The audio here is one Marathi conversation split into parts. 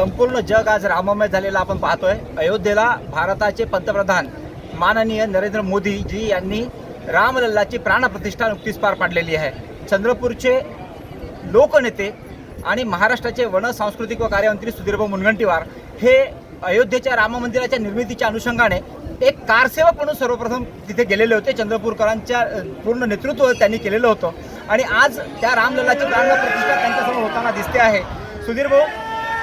संपूर्ण जग आज राममय झालेलं आपण पाहतोय. अयोध्येला भारताचे पंतप्रधान माननीय नरेंद्र मोदी जी यांनी रामलल्लाची प्राणप्रतिष्ठा नुकतीच पार पाडलेली आहे. चंद्रपूरचे लोकनेते आणि महाराष्ट्राचे वन सांस्कृतिक व कार्यमंत्री सुधीरभाऊ मुनगंटीवार हे अयोध्येच्या राम मंदिराच्या निर्मितीच्या अनुषंगाने एक कारसेवक म्हणून सर्वप्रथम तिथे गेलेले होते. चंद्रपूरकरांच्या पूर्ण नेतृत्व त्यांनी केलेलं होतं. आणि आज त्या रामलल्लाची प्राणप्रतिष्ठा त्यांच्यासमोर होताना दिसते आहे. सुधीर भाऊ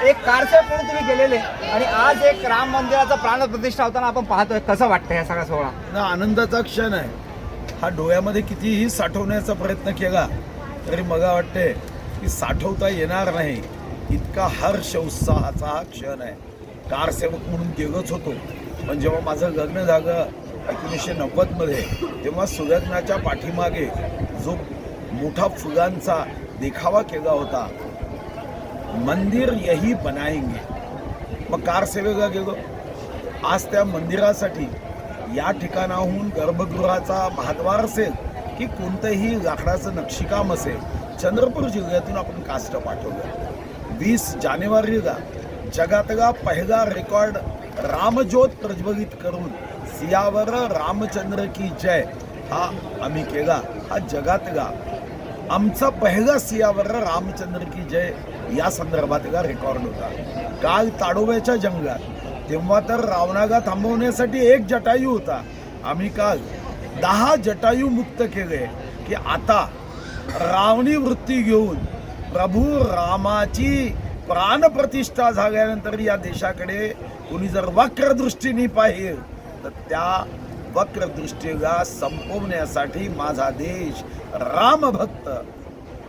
एक कारसे म्हणून तुम्ही गेलेले. आणि आज एक राम मंदिराचा प्राणप्रतिष्ठा होताना आपण पाहतोय. कसं वाटतं या सगळा सोहळा? ना आनंदाचा क्षण आहे. हा डोळ्यामध्ये कितीही साठवण्याचा प्रयत्न केला तरी मला वाटते की साठवता येणार नाही. इतका हर्ष उत्साहाचा हा क्षण आहे. कारसेवक म्हणून गेलोच होतो. पण जेव्हा माझं लग्न झालं एकोणीसशे नव्वदमध्ये तेव्हा सुलग्नाच्या पाठीमागे जो मोठा फुलांचा देखावा केला होता मंदिर यही बनाएंगे। मग कारसेवेला गेलो आज त्या मंदिरासाठी या ठिकाणाहून गर्भगृहाचा महाद्वार असेल की कोणतंही लाकडाचं नक्षीकाम असेल चंद्रपूर जिल्ह्यातून आपण कास्ट पाठवलं वीस जानेवारीला जगातला पहिला रेकॉर्ड रामज्योत प्रज्वलित करून सियावर रामचंद्र की जय हा आम्ही केला. हा जगातला आमचा पहिला सियावर रामचंद्र की जय या संदर्भातला रेकॉर्ड होता. काल ताडोब्याच्या जंगलात तेव्हा तर रावणागा थांबवण्यासाठी एक जटायू होता. आम्ही काल दहा जटायू मुक्त केले की आता रावणी वृत्ती घेऊन प्रभू रामाची प्राणप्रतिष्ठा झाल्यानंतर या देशाकडे कोणी जर वक्रदृष्टीने पाहिल तर त्या वक्र दृष्टीला संपवण्यासाठी माझा देश रामभक्त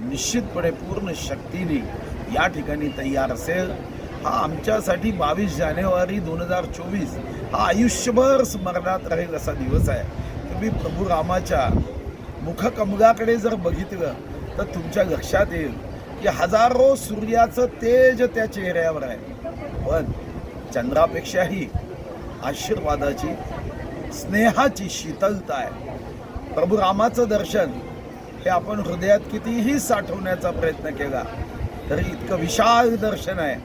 निश्चितपणे पूर्ण शक्तीने या ठिकाणी तयार असेल. हा आमच्यासाठी बावीस जानेवारी दोन हजार चोवीस हा आयुष्यभर स्मरणात राहील असा दिवस आहे. तुम्ही प्रभू रामाच्या मुखकमलाकडे जर बघितलं तर तुमच्या लक्षात येईल की हजारो सूर्याचं तेज त्या चेहऱ्यावर आहे. पण चंद्रापेक्षाही आशीर्वादाची स्नेहाची शीतलता आहे. प्रभू रामाचं दर्शन हे आपण हृदयात कितीही साठवण्याचा प्रयत्न केला तरी इतकं विशाल दर्शन आहे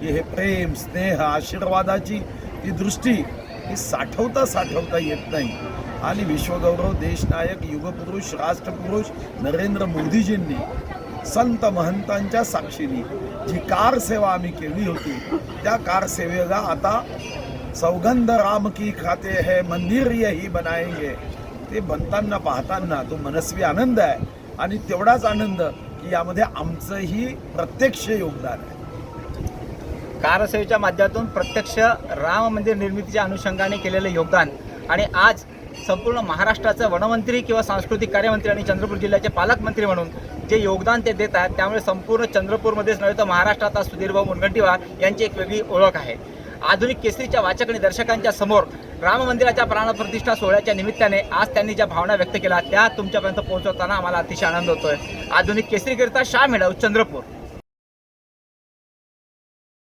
की हे प्रेम स्नेह आशीर्वादाची ती दृष्टी ही साठवता साठवता येत नाही. आणि विश्वगौरव देशनायक युगपुरुष राष्ट्रपुरुष नरेंद्र मोदीजींनी संत महंतांच्या साक्षीने जी कार सेवा आम्ही केली होती त्या कार सेवेला आता सौगंध राम की खाते है मंदिर यही बनाएंगे। ते बनताना पाहताना तो मनस्वी आनंद आहे. आणि तेवढाच आनंद की यामध्ये आमचंही प्रत्यक्ष योगदान आहे. कारसेवेच्या माध्यमातून प्रत्यक्ष राम मंदिर निर्मितीच्या अनुषंगाने केलेलं योगदान. आणि आज संपूर्ण महाराष्ट्राचं वनमंत्री किंवा सांस्कृतिक कार्यमंत्री आणि चंद्रपूर जिल्ह्याचे पालकमंत्री म्हणून जे योगदान ते देत आहेत त्यामुळे संपूर्ण चंद्रपूरमध्येच नव्हे तर महाराष्ट्रात आज सुधीरभाऊ मुनगंटीवार यांची एक वेगळी ओळख आहे. आधुनिक केसरीच्या वाचक आणि दर्शकांच्या समोर राम मंदिराच्या प्राणप्रतिष्ठा सोहळ्याच्या निमित्ताने आज त्यांनी ज्या भावना व्यक्त केल्या त्या तुमच्यापर्यंत पोहोचवताना आम्हाला अतिशय आनंद होतोय. आधुनिक केसरीकरिता शाह मिळव चंद्रपूर.